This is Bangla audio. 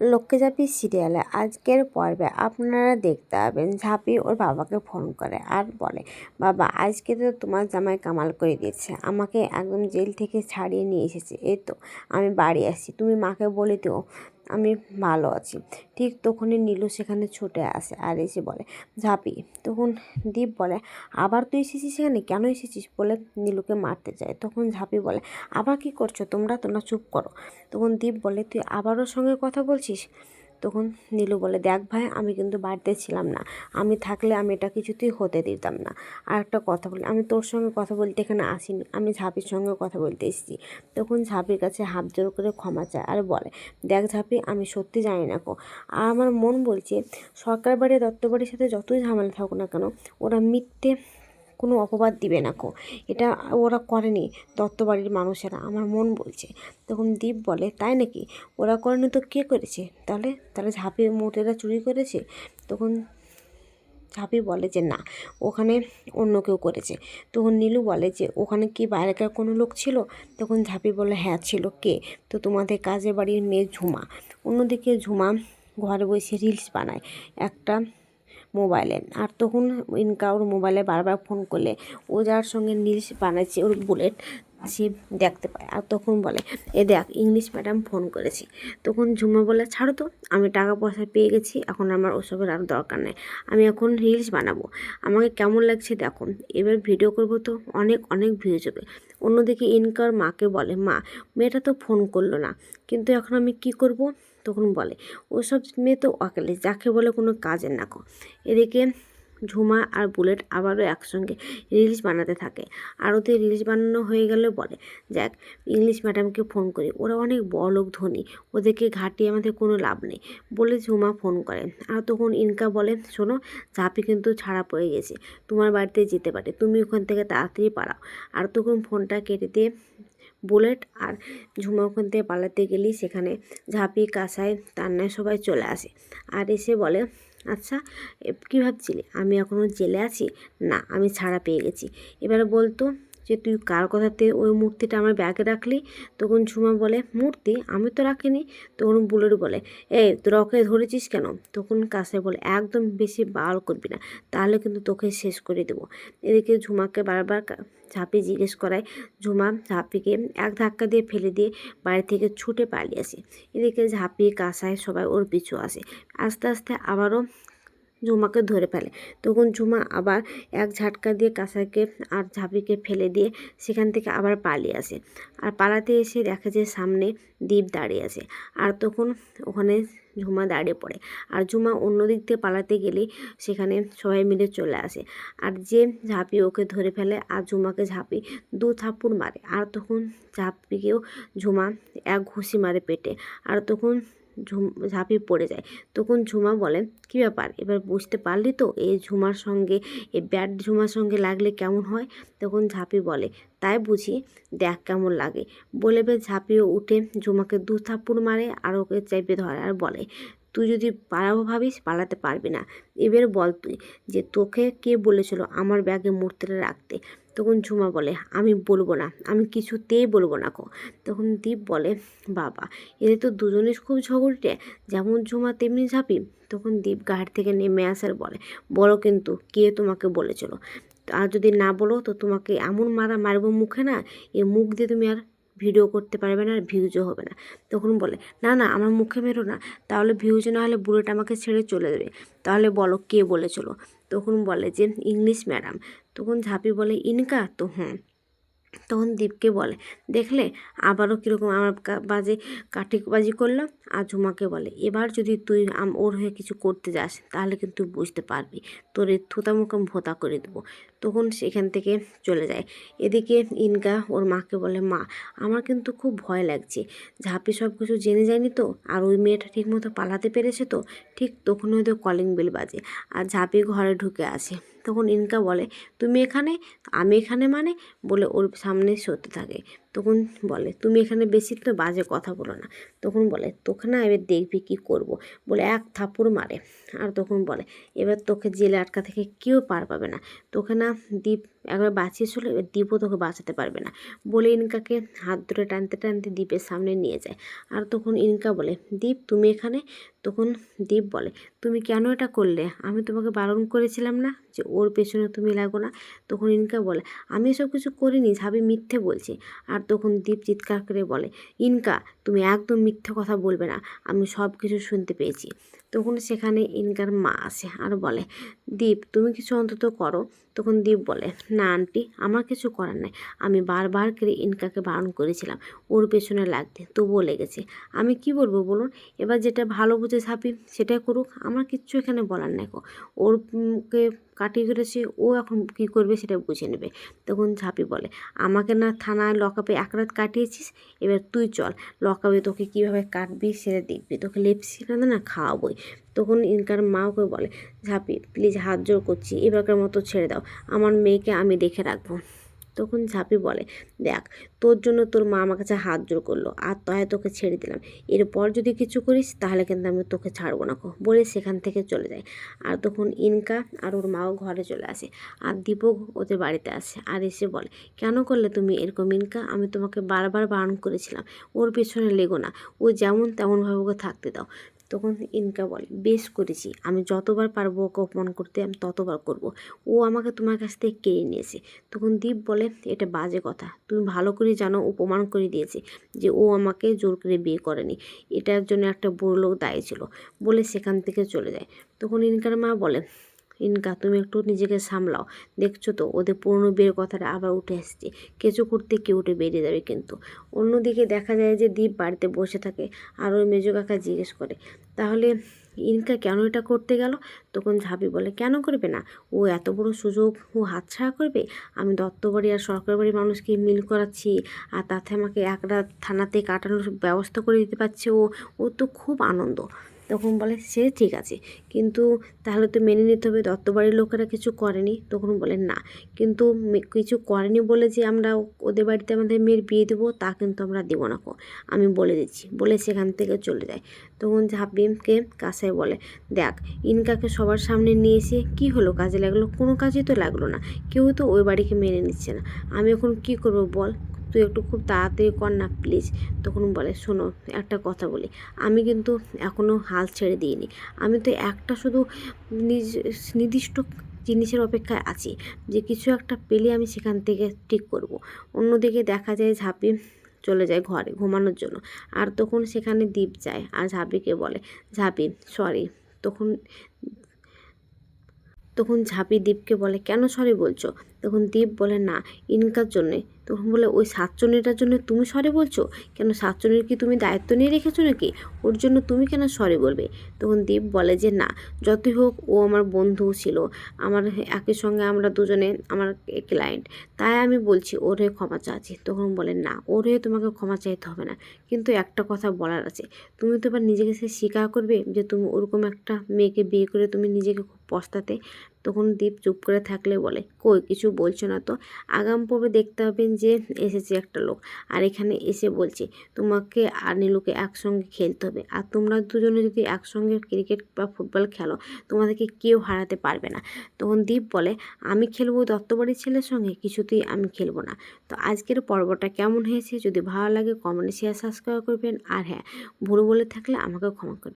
লক্ষ্মী ঝাঁপি সিরিয়ালে আজকের পর্বে আপনারা দেখতে পাবেন, ঝাঁপি ওর বাবাকে ফোন করে আর বলে, বাবা, আজকে তো তোমার জামাই কামাল করে দিয়েছে, আমাকে একদম জেল থেকে ছাড়িয়ে নিয়ে এসেছে। এই তো, আমি বাড়ি আসছি। তুমি মাকে বলে দিও আমি ভালো আছি। ঠিক তখনই নীলু সেখানে ছুটে আসে আর এসে বলে, ঝাঁপি। তখন দীপ বলে, আবার তুই এসেছিস সেখানে কেন এসেছিস? বলে নীলুকে মারতে যায়। তখন ঝাঁপি বলে, আবার কি করছ? তোমরা তোমরা চুপ করো। তখন দীপ বলে, তুই আবারও সঙ্গে কথা বলছিস? তখন নীলু বলে, দেখ ভাই, আমি কিন্তু বাড়িতে ছিলাম না। আমি থাকলে আমি এটা কিছুতেই হতে দিতাম না। আর একটা কথা বলি, আমি তোর সঙ্গে কথা বলতে এখানে আসিনি, আমি ঝাঁপির সঙ্গে কথা বলতে এসেছি। তখন ঝাঁপির কাছে হাত জোর করে ক্ষমা চায় আর বলে, দেখ ঝাঁপি, আমি সত্যি জানি না কো আর আমার মন বলছে, সরকার বাড়ি দত্ত বাড়ির সাথে যতই ঝামেলা থাকুক না কেন, ওরা মিথ্যে কোনো অপবাদ দিবে না কো। এটা ওরা করেনি, দত্তবাড়ির মানুষেরা, আমার মন বলছে। তখন দীপ বলে, তাই নাকি? ওরা করেনি তো কে করেছে? তাহলে তাহলে ঝাঁপি মোটেরা চুরি করেছে? তখন ঝাঁপি বলে যে, না, ওখানে অন্য কেউ করেছে। তখন নীলু বলে যে, ওখানে কি বাইরেকার কোনো লোক ছিল? তখন ঝাঁপি বলে হ্যাঁ ছিল। কে? তো তোমাদের কাজের বাড়ির মেয়ে ঝুমা। অন্যদিকে ঝুমা ঘরে বসে রিলস বানায়। একটা মোবাইলে। আর তখন ইনকা ওর মোবাইলে বারবার ফোন করলে ও যার সঙ্গে রিলস বানাচ্ছে ওর বুলেট সে দেখতে পায়। আর তখন বলে, এ দেখ, ইংলিশ ম্যাডাম ফোন করেছি। তখন ঝুমা বলে, ছাড়ো তো, আমি টাকা পয়সা পেয়ে গেছি, এখন আমার ওসবের আর দরকার নেই। আমি এখন রিলস বানাবো। আমাকে কেমন লাগছে দেখো। এবার ভিডিও করব তো অনেক অনেক ভিউজ হবে। অন্যদিকে ইনকার মাকে বলে, মা, মেয়েটা তো ফোন করল না, কিন্তু এখন আমি কি করব? তখন বলে, ওসব মেয়ে তো অকালে, যাকে বলে কোনো কাজের না এদিকে ঝুমা আর বুলেট আবারও একসঙ্গে রিলস বানাতে থাকে। আর ওদের রিলস বানানো হয়ে গেলে বলে, যাক, ইংলিশ ম্যাডামকে ফোন করি, ওরা অনেক বড়লোক ধনী, ওদেরকে ঘাটিয়ে আমাদের কোনো লাভ নেই। বলে ঝুমা ফোন করে। আর তখন ইনকা বলে, শোনো, ঝাঁপি কিন্তু ছাড়া পড়ে গেছে, তোমার বাড়িতে যেতে পারে, তুমি ওখান থেকে তাড়াতাড়ি পারাও আর তখন ফোনটা কেটে দিয়ে বুলেট আর ঝুমা ওখান থেকে পালাতে গেলেই সেখানে ঝাঁপি কাঁসায় তান্নায় সবাই চলে আসে। আর এসে বলে আচ্ছা কী ভাবছিলি? আমি এখনও জেলে আছি? না, আমি ছাড়া পেয়ে গেছি। এবারে বলতো যে, তুই কার কথাতে ওই মূর্তিটা আমার ব্যাগে রাখলি? তখন ঝুমা বলে, মূর্তি? আমি তো রাখিনি। তখন বুলেট বলে, এই, তোরা ওকে ধরেছিস কেন? তখন কাছে বলে, একদম বেশি বাল করবি না, তাহলে কিন্তু তোকে শেষ করে দেবো। এদিকে ঝুমাকে বারবার ঝাঁপি জিজ্ঞেস করায়, ঝুমা, ঝাঁপিকে এক ধাক্কা দিয়ে ফেলে দিয়ে বাড়ি থেকে ছুটে পালিয়ে আসে। এদিকে ঝাঁপি কাঁসায় সবাই ওর পিছু আসে। আস্তে আস্তে আবারও ঝুমাকে ধরে ফেলে। তখন ঝুমা আবার এক ঝাটকা দিয়ে কাঁসাকে আর ঝাঁপিকে ফেলে দিয়ে সেখান থেকে আবার পালিয়ে আসে। আর পালাতে এসে দেখে যে সামনে দ্বীপ দাঁড়িয়ে আছে। আর তখন ওখানে ঝুমা দাঁড়িয়ে পড়ে। আর ঝুমা অন্য দিক দিয়ে পালাতে গেলে সেখানে সবাই মিলে চলে আসে। আর যে ঝাঁপি ওকে ধরে ফেলে, আর ঝুমাকে ঝাঁপি দু থাপ্পড় মারে। আর তখন ঝাঁপিকেও ঝুমা এক ঘুষি মারে পেটে। আর তখন ঝাঁপিয়ে পড়ে যায়। তখন ঝুমা বলে, কী ব্যাপার? এবার বুঝতে পারলি তো এই ঝুমার সঙ্গে এই ব্যাট ঝুমার সঙ্গে লাগলে কেমন হয়? তখন ঝাঁপি বলে, তাই বুঝি, দেখ কেমন লাগে। বলে বেশ ঝাঁপিয়ে উঠে ঝুমাকে দু থাপ্পড় মারে আর ওকে চেপে ধরে আর বলে, তুই যদি পালাবো ভাবিস, পালাতে পারবি না। এবার বল তুই যে তোকে কে বলেছিল আমার ব্যাগে মূর্তিটা রাখতে? তখন ঝুমা বলে, আমি বলব না, আমি কিছুতেই বলব না কো তখন দীপ বলে, বাবা, এদের তো দুজনে খুব ঝগড়টে, যেমন ঝুমা তেমনি ঝাঁপি। তখন দীপ গাড়ি থেকে নেমে আসার বলে, বলো কিন্তু, কে তোমাকে বলেছিল? আর যদি না বলো, তো তোমাকে এমন মারা মারবো মুখে না, এ মুখ দিয়ে তুমি আর ভিডিও করতে পারবে না, আর ভিউজও হবে না। তখন বলে, না না, আমার মুখে মেরো না, তাহলে ভিউজ না হলে বুড়োটা আমাকে ছেড়ে চলে যাবে। তাহলে বলো কে বলেছিল? তখন বলে যে, ইংলিশ ম্যাডাম। তখন ঝাঁপি বলে, ইনকা? তো হ্যাঁ। তখন দীপকে বলে, দেখলে আবারও কীরকম আমার বাজে কাঠিবাজি করলাম। আর ঝুমাকে বলে, এবার যদি তুই ওর হয়ে কিছু করতে যাস, তাহলে কিন্তু বুঝতে পারবি। তোর এই থোতা মুখাম ভোতা করে দেবো। তখন সেখান থেকে চলে যায়। এদিকে ইনকা ওর মাকে বলে, মা, আমার কিন্তু খুব ভয় লাগছে। ঝাঁপি সব কিছু জেনে যায়নি তো? আর ওই মেয়েটা ঠিকমতো পালাতে পেরেছে তো? ঠিক তখন হয়তো কলিং বেল বাজে আর ঝাঁপি ঘরে ঢুকে আসে। তখন ইনকা বলে, তুমি এখানে? আমি এখানে মানে? বলে ওর সামনে সরতে থাকে। তখন বলে, তুমি এখানে বেশি তো বাজে কথা বলো না। তখন বলে তোকে না এবার দেখবি কী করব। বলে এক থাপ্পড় মারে। আর তখন বলে, এবার তোকে জেলে আটকা থেকে কেউ পার পাবে না। তোকে না দ্বীপ একবার বাঁচিয়েছিল, এবার দ্বীপও তোকে বাঁচাতে পারবে না। বলে ইনকাকে হাত ধরে টানতে টানতে দ্বীপের সামনে নিয়ে যায়। আর তখন ইনকা বলে দ্বীপ তুমি এখানে? তখন দ্বীপ বলে, তুমি কেন এটা করলে? আমি তোমাকে বারণ করেছিলাম না যে ওর পেছনে তুমি লাগো না? তখন ইনকা বলে, আমি এসব কিছু করিনি, ঝাবি মিথ্যে বলছি। আর তখন দ্বীপ চিৎকার করে বলে, ইনকা, তুমি একদম মিথ্যে কথা বলবে না। আমি সব কিছু শুনতে পেয়েছি। তখন সেখানে ইনকার মা আসে আর বলে, দীপ, তুমি কিছু অন্তত করো। তখন দীপ বলে, না আন্টি, আমার কিছু করার নাই। আমি বারবার করে ইনকাকে বারণ করেছিলাম। ওর পেছনে লাগতে তবুও লেগেছে। আমি কি বলব বলুন? এবার যেটা ভালো বুঝে ছাপি, সেটাই করুক। আমার কিচ্ছু এখানে বলার নাই গো। ওর কে কাটিয়ে ফেলেছে, ও এখন কী করবে সেটা বুঝে নেবে। তখন ঝাঁপি বলে, আমাকে না থানায় লকআপে এক রাত কাটিয়েছিস? এবার তুই চল। লকআপে তোকে কীভাবে কাটবি সেটা দেখবি। তোকে লেপসি না না, খাওয়াবই। তখন ইনকার মা ওকে বলে, ঝাঁপি প্লিজ হাত জোর করছি এবারকার মতো ছেড়ে দাও, আমার মেয়েকে আমি দেখে রাখব। তখন ঝাঁপি বলে, দেখ, তোর জন্য তোর মা আমার কাছে হাত জোর করল, আর তাই তোকে ছেড়ে দিলাম। এরপর যদি কিছু করিস, তাহলে কিন্তু আমি তোকে ছাড়বো না কো। বলে সেখান থেকে চলে যায়। আর তখন ইনকা আর ওর মাও ঘরে চলে আসে, আর দীপক ওদের বাড়িতে আসে, আর এসে বলে, কেন করলে তুমি এরকম ইনকা? আমি তোমাকে বারবার বারণ করেছিলাম। ওর পেছনে লেগো না। ও যেমন তেমনভাবে ওকে থাকতে দাও। তখন ইনকা বলে, বেশ করেছি, আমি যতবার পারব ওকে অপমান করতে, আমি ততবার করব। ও আমাকে তোমার কাছ থেকে কেড়ে নিয়েছে। তখন দীপ বলে, এটা বাজে কথা, তুমি ভালো করে জানো প্রমাণ করে দিয়েছে যে ও আমাকে জোর করে বিয়ে করেনি। এটার জন্য একটা বড় লোক দায়ী ছিল, বলে সেখান থেকে চলে যায়। তখন ইনকার মা বলে ইনকা, তুমি একটু নিজেকে সামলাও। দেখছ তো, ওদের পুরনো বিয়ের কথাটা আবার উঠে আসছে কিছু করতে কেউ উঠে বেরিয়ে যাবে কিন্তু? অন্যদিকে দেখা যায় যে দীপ বাড়িতে বসে থাকে আর ওই মেজো কাকা জিজ্ঞেস করে, তাহলে ইনকা কেন এটা করতে গেল? তখন ঝাবি বলে, কেন করবে না? ও এত বড় সুযোগ, ও হাতছাড়া করবে? আমি দত্তবাড়ি আর সরকার বাড়ির মানুষকে মিল করাচ্ছি আর তাতে আমাকে এক রাত থানাতে কাটানোর ব্যবস্থা করে দিতে পারছে ও। ও তো খুব আনন্দ। তখন বলে, সে ঠিক আছে। কিন্তু তাহলে তো মেনে নিতে হবে, দত্তবাড়ির লোকেরা কিছু করেনি। তখন বলে, না। কিন্তু কিছু করেনি বলে যে আমরা ওদের বাড়িতে আমাদের মেয়ের বিয়ে দেবো, তা কিন্তু আমরা দেবো না কো। আমি বলে দিচ্ছি। বলে সেখান থেকে চলে যায়। তখন ঝাপিমকে কাছে বলে, দেখ, ইনকাকে সবার সামনে নিয়ে এসে কী হলো? কাজে লাগল? কোনো কাজই তো লাগল না। কেউ তো ওই বাড়িকে মেনে নিচ্ছে না। আমি এখন কি করব বল? তুই একটু খুব তাড়াতাড়ি কর না প্লিজ তখন বলে, শোনো, একটা কথা বলি। আমি কিন্তু এখনও হাল ছেড়ে দিইনি। আমি তো একটা শুধু নিজ, নির্দিষ্ট জিনিসের অপেক্ষায় আছি, যে কিছু একটা পেলে আমি সেখান থেকে ঠিক করব। অন্যদিকে দেখা যায় ঝাঁপি চলে যায় ঘরে ঘুমানোর জন্য। আর তখন সেখানে দ্বীপ যায় আর ঝাঁপিকে বলে, ঝাঁপি সরি তখন তখন ঝাঁপি দ্বীপকে বলে, কেন সরি বলছো? তখন দ্বীপ বলে, না, ইনকার জন্যে। তখন বলে, ওই সাতচন্নিটার জন্য তুমি সরি বলছো? কেন সাতচন্নির কি তুমি দায়িত্ব নিয়ে রেখেছো নাকি? ওর জন্য তুমি কেন সরি বলবে? তখন দ্বীপ বলে যে, না, যতই হোক ও আমার বন্ধু ছিল, আমার একই সঙ্গে আমরা দুজনে, আমার ক্লায়েন্ট তাই আমি বলছি ওর হয়ে ক্ষমা চাচ্ছি। তখন বলে, না, ওর হয়ে তোমাকে ক্ষমা চাইতে হবে না। কিন্তু একটা কথা বলার আছে, তুমি তো এবার নিজেকে সে স্বীকার করবে যে, তুমি ওরকম একটা মেয়েকে বিয়ে করে তুমি নিজেকে খুব পস্তাতে তখন দীপ চুপ করে থাকলে বলে, কই, কিছু বলছো না তো? আগাম পর্বে দেখতে পাবেন যে এসেছে একটা লোক। আর এখানে এসে বলছে, তোমাকে আর নীলুকে একসঙ্গে খেলতে হবে। আর তোমরা দুজনে যদি একসঙ্গে ক্রিকেট বা ফুটবল খেলো, তোমাদেরকে কেউ হারাতে পারবে না। তখন দীপ বলে, আমি খেলব দত্তবাড়ির ছেলের সঙ্গে, কিছুতেই আমি খেলব না। তো আজকের পর্বটা কেমন হয়েছে যদি ভালো লাগে, কমেন্টে শেয়ার, সাবস্ক্রাইব করবেন। আর হ্যাঁ ভুল বলে থাকলে আমাকে ক্ষমা করবেন।